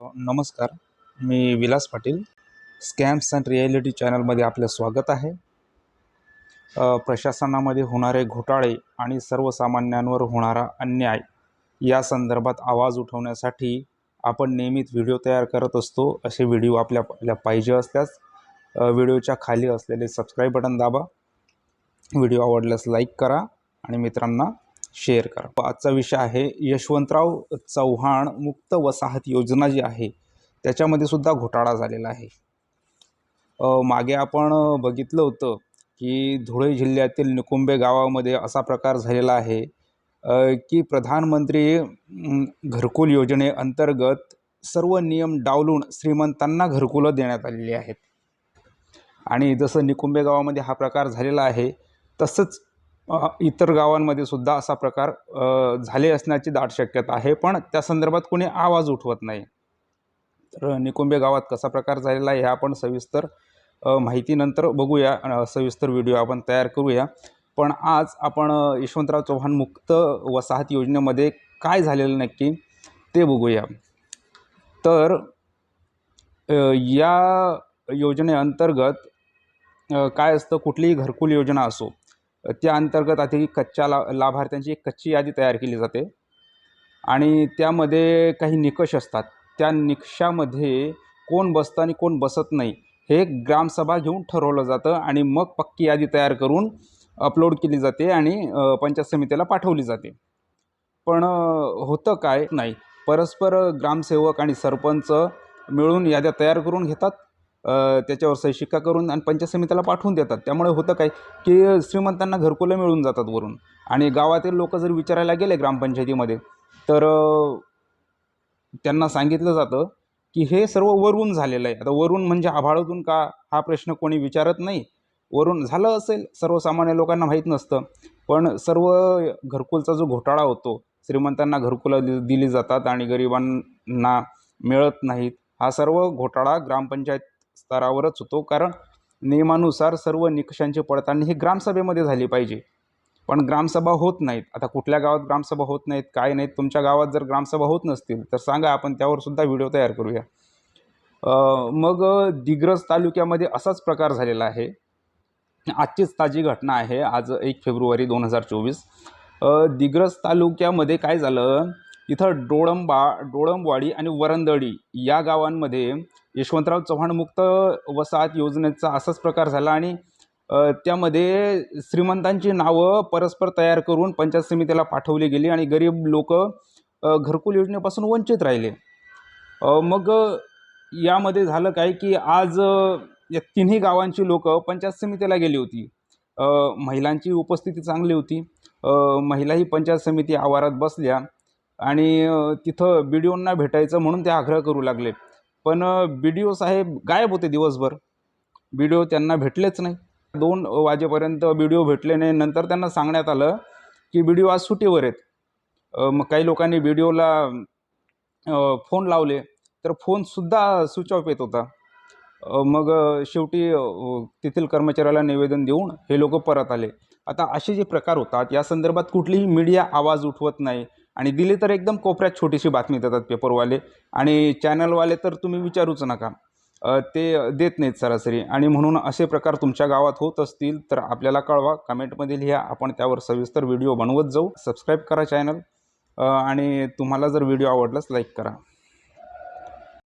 नमस्कार मी Vilas Patil. Scams and reality चॅनलमध्ये आपलं स्वागत आहे. प्रशासनामध्ये होणारे घोटाळे आणि सर्वसामान्यांवर होणारा अन्याय या संदर्भात आवाज उठवण्यासाठी आपण नियमित व्हिडिओ तयार करत असतो. असे व्हिडिओ आपल्या पाहिजे असल्यास व्हिडिओच्या खाली असलेले सबस्क्राईब बटन दाबा. व्हिडिओ आवडल्यास लाईक करा. आणि मित्रांना शेअर करा. आजचा विषय आहे यशवंतराव चव्हाण मुक्त वसाहत योजना जी आहे त्याच्यामध्ये सुद्धा घोटाळा झालेला आहे. मागे आपण बघितलं होतं की धुळे जिल्ह्यातील निकुंबे गावामध्ये असा प्रकार झालेला आहे की प्रधानमंत्री घरकुल योजनेअंतर्गत सर्व नियम डावलून श्रीमंतांना घरकुलं देण्यात आलेली आहेत. आणि जसं निकुंबे गावामध्ये हा प्रकार झालेला आहे तसंच इतर गावांमध्ये सुद्धा असा प्रकार झाले असण्याची दाट शक्यता आहे पण त्या संदर्भात कोणी आवाज उठवत नाही. तर निकुंबे गावात कसा प्रकार झालेला आहे हे आपण सविस्तर माहितीनंतर बघूया सविस्तर व्हिडिओ आपण तयार करूया. पण आज आपण यशवंतराव चव्हाण मुक्त वसाहत योजनेमध्ये काय झालेलं नक्की ते बघूया. तर या योजनेअंतर्गत काय असतं कुठलीही घरकुल योजना असो त्या अंतर्गत आधी कच्च्या ला लाभार्थ्यांची एक कच्ची यादी तयार केली जाते. आणि त्यामध्ये काही निकष असतात. त्या निकषामध्ये कोण बसतं आणि कोण बसत नाही हे ग्रामसभा घेऊन ठरवलं जातं आणि मग पक्की यादी तयार करून अपलोड केली जाते आणि पंचायत समितीला पाठवली जाते. पण होतं काय? नाही. परस्पर ग्रामसेवक आणि सरपंच मिळून याद्या तयार करून घेतात. त्याच्यावर सही शिक्का करून आणि पंचायत समितीला पाठवून देतात. त्यामुळे होतं काय की श्रीमंतांना घरकुलं मिळून जातात वरून. आणि गावातील लोक जर विचारायला गेले ग्रामपंचायतीमध्ये तर त्यांना सांगितलं जातं की हे सर्व वरून झालेलं आहे. आता वरून म्हणजे आभाळातून का हा प्रश्न कोणी विचारत नाही. वरून झालं असेल सर्वसामान्य लोकांना माहीत नसतं. पण सर्व घरकुलचा जो घोटाळा होतो श्रीमंतांना घरकुलं दि दिली जातात आणि गरिबांना मिळत नाहीत. हा सर्व घोटाळा ग्रामपंचायत स्तरावरच होतो. कारण नियमानुसार सर्व निकषांची पडताळणी ही ग्रामसभेमध्ये झाली पाहिजे. पण ग्रामसभा होत नाहीत. आता कुठल्या गावात ग्रामसभा होत नाहीत काय नाहीत तुमच्या गावात जर ग्रामसभा होत नसतील तर सांगा आपण त्यावर सुद्धा व्हिडिओ तयार करूया. मग दिग्रज तालुक्यामध्ये असाच प्रकार झालेला आहे. आजचीच ताजी घटना आहे. आज एक फेब्रुवारी दोन हजार चोवीस. दिग्रज तालुक्यामध्ये काय झालं? इथं डोळंबा डोळंबवाडी आणि वरंदडी या गावांमध्ये यशवंतराव चव्हाण मुक्त वसाहत योजनेचा असाच प्रकार झाला आणि त्यामध्ये श्रीमंतांची नावं परस्पर तयार करून पंचायत समितीला पाठवली गेली आणि गरीब लोक घरकुल योजनेपासून वंचित राहिले. मग यामध्ये झालं काय की आज या तिन्ही गावांची लोक पंचायत समितीला गेली होती. महिलांची उपस्थिती चांगली होती. महिलाही पंचायत समिती आवारात बसल्या आणि तिथं बी डी ओंना भेटायचं म्हणून ते आग्रह करू लागले. पण बी डी ओ साहेब गायब होते दिवसभर. बी डी ओ त्यांना भेटलेच नाही. दोन वाजेपर्यंत बी डी ओ भेटले नाही. नंतर त्यांना सांगण्यात आलं की बी डी ओ आज सुट्टीवर आहेत. मग काही लोकांनी बी डी ओला फोन लावले. तर फोनसुद्धा स्विच ऑफ येत होता. मग शेवटी तेथील कर्मचाऱ्याला निवेदन देऊन हे लोक परत आले. आता असे जे प्रकार होतात या संदर्भात कुठलीही मीडिया आवाज उठवत नाही. आणि दिली तर एकदम कोपऱ्यात छोटीशी बातमी देतात पेपरवाले. आणि चॅनलवाले तर तुम्ही विचारूच नका. ते देत नाहीत सरासरी. आणि म्हणून असे प्रकार तुमच्या गावात होत असतील तर आपल्याला कळवा. कमेंटमध्ये लिहा. आपण त्यावर सविस्तर व्हिडिओ बनवत जाऊ. सबस्क्राईब करा चॅनल. आणि तुम्हाला जर व्हिडिओ आवडलाच लाईक करा.